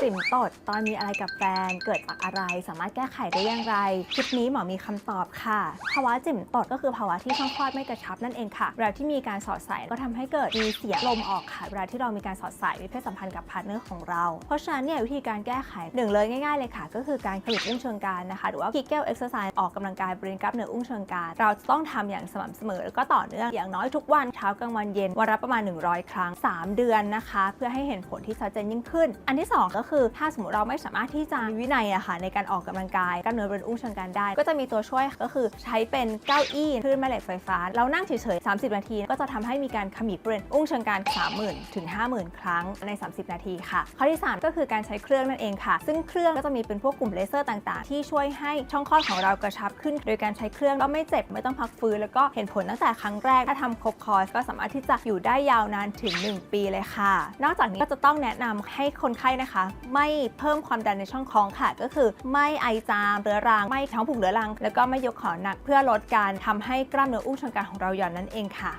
จิ๋มตด ตอนมีอะไรกับแฟน เกิดจากอะไร สามารถแก้ไขได้อย่างไร คลิปนี้หมอมีคำตอบค่ะ ภาวะจิ๋มตดก็คือภาวะที่ช่องคลอดไม่กระชับนั่นเองค่ะ เวลาที่มีการสอดใส่ก็ทำให้เกิดมีเสียลมออกค่ะ เวลาที่เรามีการสอดใส่มีเพศสัมพันธ์กับพาร์ทเนอร์ของเรา เพราะฉะนั้นเนี่ยวิธีการแก้ไขหนึ่งเลยง่ายๆเลยค่ะ ก็คือการขยับอุ้งเชิงกรานนะคะ หรือว่า Kegel exercise ออกกำลังกายบริเวณกล้ามเนื้ออุ้งเชิงกรานเราจะต้องทำอย่างสม่ำเสมอแล้วก็ต่อเนื่องอย่างน้อยทุกวันเช้ากลางวันเย็นวันละประมาณ 100 ครั้ง 3 เดือนนะคะ เพื่อให้เห็นผลที่ชัดเจนยิ่งขึ้น อันที่ 2 ก็คือถ้าสมมติเราไม่สามารถที่จะมีวินัยอะค่ะในการออกกำลังกายกล้ามเนื้อบริเวณอุ้งเชิงกรานได้ ก็จะมีตัวช่วยก็คือใช้เป็นเก้าอี้คลื่นแม่เหล็กไฟฟ้า เรานั่งเฉยๆ 30 นาที ก็จะทำให้มีการขมิบบริเวณอุ้งเชิงกราน30,000 ถึง 50,000 ครั้งใน 30 นาทีค่ะข้อที่ 3 ก็คือการใช้เครื่องนั่นเองค่ะ ซึ่งเครื่องก็จะมีเป็นพวกกลุ่มเลเซอร์ต่างๆ ที่ช่วยให้ช่องคลอดของเรากระชับขึ้น โดยการใช้เครื่องก็ไม่เจ็บไม่ต้องพักฟื้นแล้วก็เห็นผลตั้งแต่ครั้งแรกถ้าทำครบคอร์สก็สามารถที่จะอยู่ได้ยาวนานถึง 1 ปีเลยค่ะ นอกจากนี้ก็จะต้องแนะนำให้คนไข้นะคะไม่เพิ่มความดันในช่องท้องค่ะ ก็คือไม่ไอจามเรื้อรังไม่ท้องผูกเรื้อรัง แล้วก็ไม่ยกของหนักเพื่อลดการทำให้กล้ามเนื้ออุ้งเชิงกรานของเราหย่อนนั่นเองค่ะ